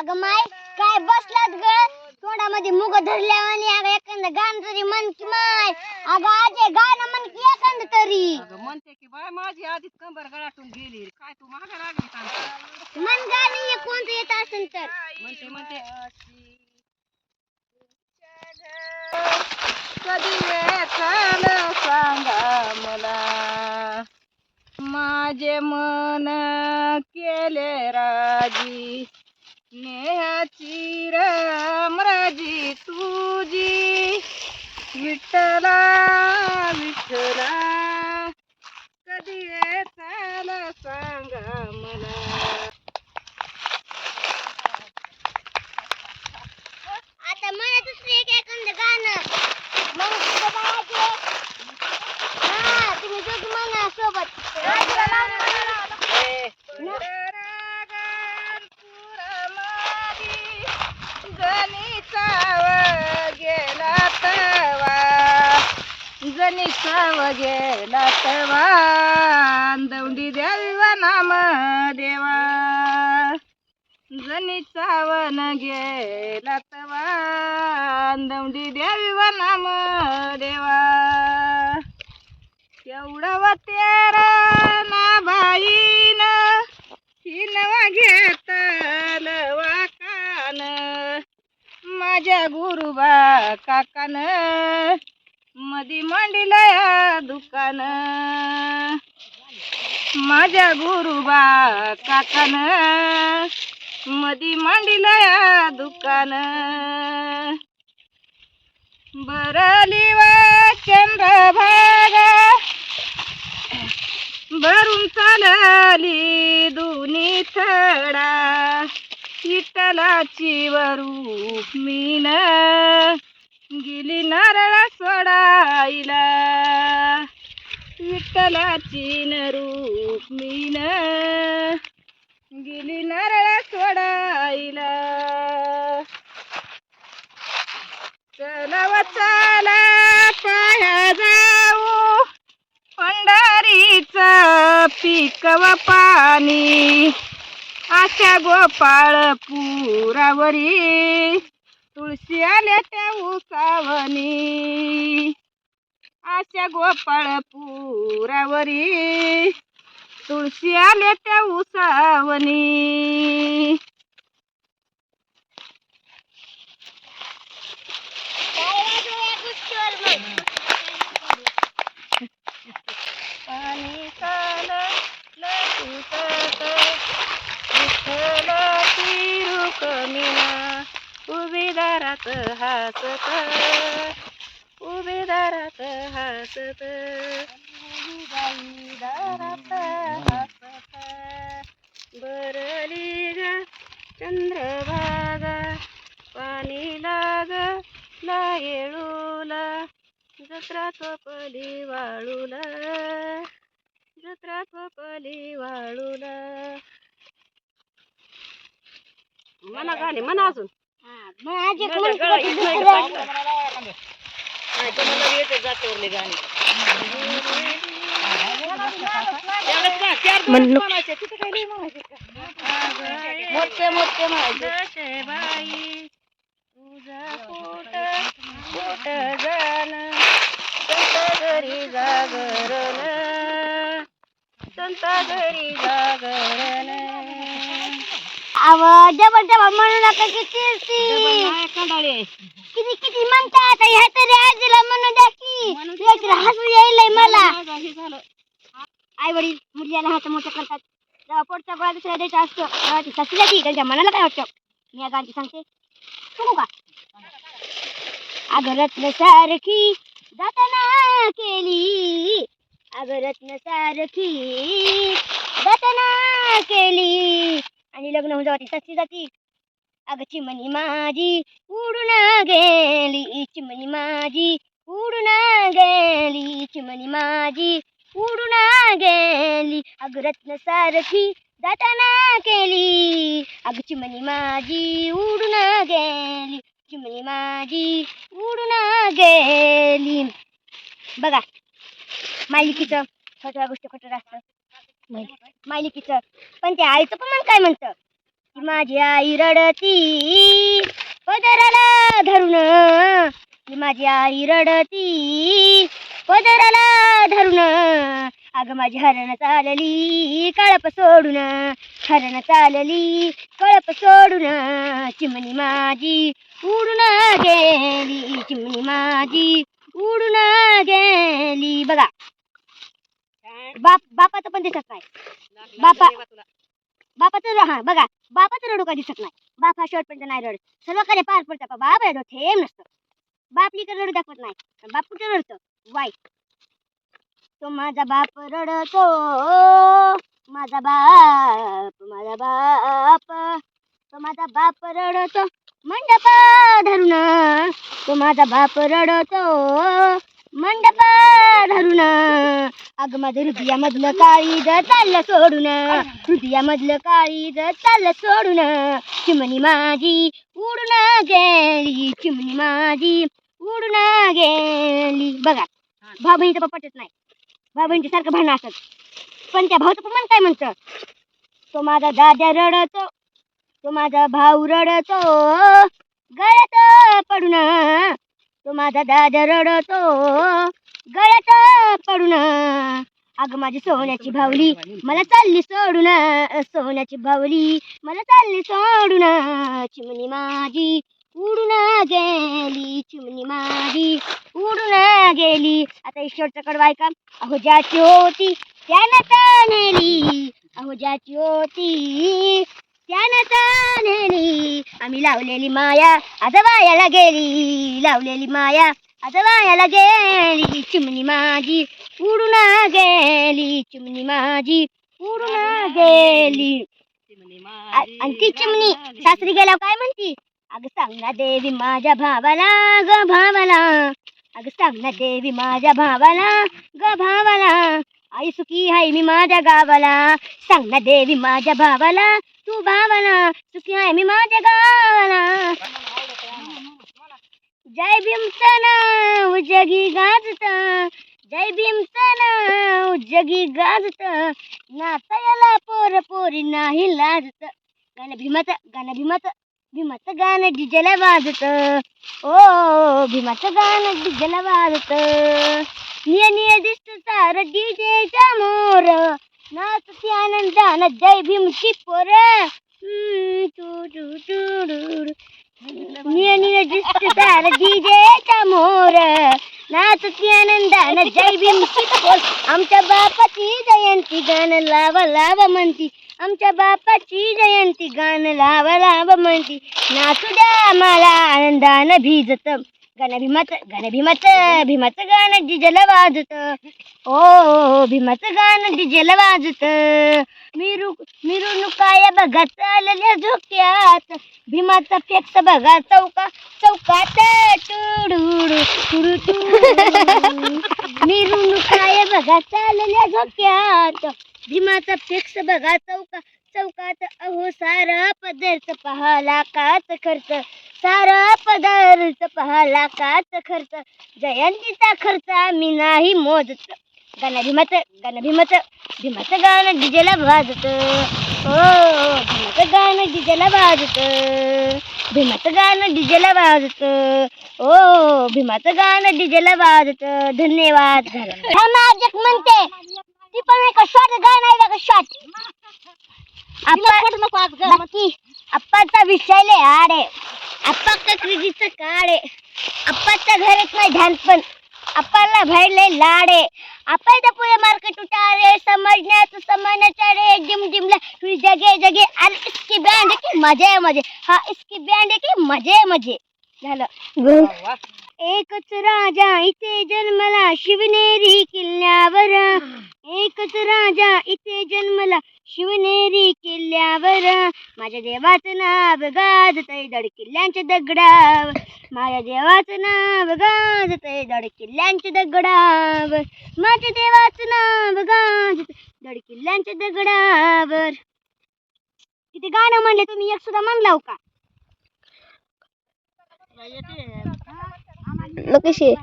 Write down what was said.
अगं माय काय बसलात ग? तोंडामध्ये मुग धरल्यावानी अगं एखादं गाणं तरी म्हण की माय. अगं आजे गाणं म्हण की एखादं तरी. अगं म्हणते की बाय माझी आधीच कंबर गळाटून गेली. काय तू मागे लागली मन गाणं हे कोणतं येत असेल तर. म्हणते म्हणते. कधी येताल सांगा मला. माझे मन केले राजी. नेहाची रामराजी तुझी विठ्ठला विठ्ठला कधी येताल सांगा मला आता मला दुसरं एक एखादं गाणं मग तुझं बाळाचे हा तुम्ही दोघी म्हणा सोबत आजीला लावून म्हणा. गेला तवा जनिसाव गेला तवा दौंडी द्यावी नाम देवा. जनिसावन गेला तवा दौंडी द्यावी नाम देवा. तेवढं तेरा ना बाईन हिनवा घेतल वाकान. माझ्या गुरुबा काकान मधी मांडीला दुकान. माझ्या गुरुबा काकान. मधी मांडीला दुकान. बरली चंद्र चंद्रभागा. भरून चालली दोन्ही थडा. विठ्ठलाची वरू मीन. गेली नारळ सोडाईला विठ्ठलाची नरूप मीन. गेली नारळ सोडाईला चला चाला पाया जाऊ. पंढरीच पिकव पाणी. आशा गोपाळ पुरावरी तुळशी आल्या त्या उसावनी. आशा गोपाळ पुरावरी. तुळशी आल्या त्या उसावनी. काय उभी दारात हसत. उभे दारात हसत. बाई दारात हसत बरली ग चंद्रभागा. पाणी लाग ला येळूला जत्रा कपली वाळूला जत्रा कपली वाळूला म्हणा गाणे म्हणा अजून. माझ्या कोण दुसरं? मोठे मोठे म्हणायचे बाई तुझा पोट पोट संत घरी जागरण संत घरी जागरण अव डबल डबल म्हणू नका किती किती म्हणतात ह्या तरी आजीला म्हणू द्या की. लेकरं हसू यायलंय मला. आई वडील मुलीला हात मोठं करतात. जेव्हा पोटचा गोळा दुसऱ्या द्यायचा असतो तेव्हा ती ससली जाती. त्यांच्या मनाला काय वाटतं? मी या गाणची सांगते. सांगू का? अगं रत्न सारखी दातना केली. अगं रत्न सारखी दातना केली. आणि लग्न होऊन जेव्हा ती ससली जाती अगं चिमणी माझी उडून गेली चिमणी माझी उडून गेली चिमणी माझी उडून गेली। अग रत्न सारखी दाताना केली अग चिमणी माझी उडून गेली चिमणी माझी उडून गेली। बघा मालिकीचं छोट्या गोष्टी खोटं असतं मालिकीचं पण त्या आईचं पण काय म्हणतं? माझी आई रडती पदराला धरून की माझी आई रडती पदराला धरून अगं माझी हरण चालली कळप सोडून हरण चालली कळप सोडून चिमणी माझी उडून गेली चिमणी माझी उडून गेली बघा बाप बापाचं पण दिसत नाही बापा बापाचं हा बघा बापाचं रडू का दिसत नाही. बाप हा शेवटपर्यंत नाही रडत. सर्वकडे पार पडतं बाप रडो थेंब नसतं. बाप लिकर रडू दाखवत नाही बाप कुठे रडतं? वाईट. तो माझा बाप रडतो. माझा बाप माझा बाप. तो माझा बाप रडतो. मंडपा धरून. तो माझा बाप रडतो. मंडप धरून. अग माझं काळी द चाललं सोडून. हृदयामधलं द चाललं सोडून. चिमणी माझी उडून गेली. चिमणी माझी उडून गेली. बघा भाऊ बहिणीचं पण पटत नाही. भाऊ बहिणीचं सारखं भांडणं असत. पण त्या भाऊचं पण काय म्हणतं? तो माझा दादा रडतो. तो माझा भाऊ रडतो. गळ्यात पडून. तो माझा दादा रडतो गळ्यात पडून. अगं माझी सोन्याची भावली मला चालली सोडून सोन्याची भावली मला चालली सोडून. चिमणी माझी उडून गेली चिमणी माझी उडून गेली. आता ईश्वरचं कडवा ऐका. अहो ज्याची होती त्यानं नेली अहो ज्याची होती त्यानं आम्ही लावलेली माया आज वायाला गेली लावलेली माया आज वायाला गेली चिमणी माझी उडून गेली चिमणी माझी उडून गेली. आ- आणि ती चिमणी सासरी गेल्यावर काय म्हणती? अग सांग ना देवी माझ्या भावाला ग भावाला अग सांग ना देवी माझ्या भावाला ग भावाला आई सुखी हाय मी माझ्या गावाला. सांग ना देवी माझ्या भावाला. तू भावाला सुखी हाय मी माझ्या गावाला. जय भीमचं नाव जगी गाजत. जय भीमचं नाव जगी गाजत. नाचायला पोर पोरी नाही लाजत. गाणं भीमाचं गाणं भीमाचं. भीमाचं गाणं डिजेला वाजत ओ भीमाचं गाणं डिजेला वाजत निय निय दिसत सार डीजेच्या मोर नाचती आनंदानं जय भीमची पोर हम्म, टू टू टू डू डू. निय निय दिसत सार डीजेच्या मोर नाचती आनंदानं जय भीमची पोर आमच्या बापाची जयंती गाणं लावा लावा म्हणती आमच्या बापाची जयंती. गाणं लावा लावा म्हणती. नाचू द्या मला आनंदानं भिजत. गाणं भीमाचं गाणं भीमाचं भीमाचं गाणं डिजेल वाजत. ओ भीमाचं गाणं डिजेल वाजत. मिरू मिरवणुकाया बघा चालल्या झोक्यात? भीमाचा फेक्स बघा चौका चौकात. टुडुडू टुडू टुडू मिरू बघा चालल्या झोक्यात. भीमाचा फिक्स बघा चौका चौकात अहो सारा पदार्थ पहाला काच खर्च. सारा पदार्थ पहाला काच खर्च. जयंतीचा खर्च आम्ही नाही मोजत. गाणं भीमाचं गाणं भीमाचं भीमाचं गाणं डिजेला वाजत. ओ हो, भीमाचं गाणं डिजेला वाजत. भीमाचं गाणं डिजेला वाजत. ओ भीमाचं गाणं डिजेला वाजत. धन्यवाद हा माझ्याक म्हणते. ती पण एक शॉर्ट गाणं आहे शॉर्ट बाकी आप्पाचा विषय लय आडे आप्पा कक्रीजीचं काळे आप्पाच्या घरात नाही ध्यान पण आप्पाला भरले लाडे आपायचा पुढे मार्केट उठारे समजण्याचं समजण्याच्या रे जिम जिमला तुझी जगे जगे. आणि इसकी बँड की मजे मजे. हा इसकी बँड की मजे मजे. झालं. एकच राजा इथे जन्मला शिवनेरी किल्ल्यावर. एकच राजा इथे जन्मला शिवनेरी किल्ल्यावर. माझ्या देवाचं नाव गाजतय दड किल्ल्यांच्या दगडावर. माझ्या देवाचं नाव गाजतय दड किल्ल्यांच्या दगडावर. माझ्या देवाचं नाव गाजत दड किल्ल्यांच्या दगडावर. किती गाणं म्हणले तुम्ही एक सुद्धा म्हणलाव का? Look at shit.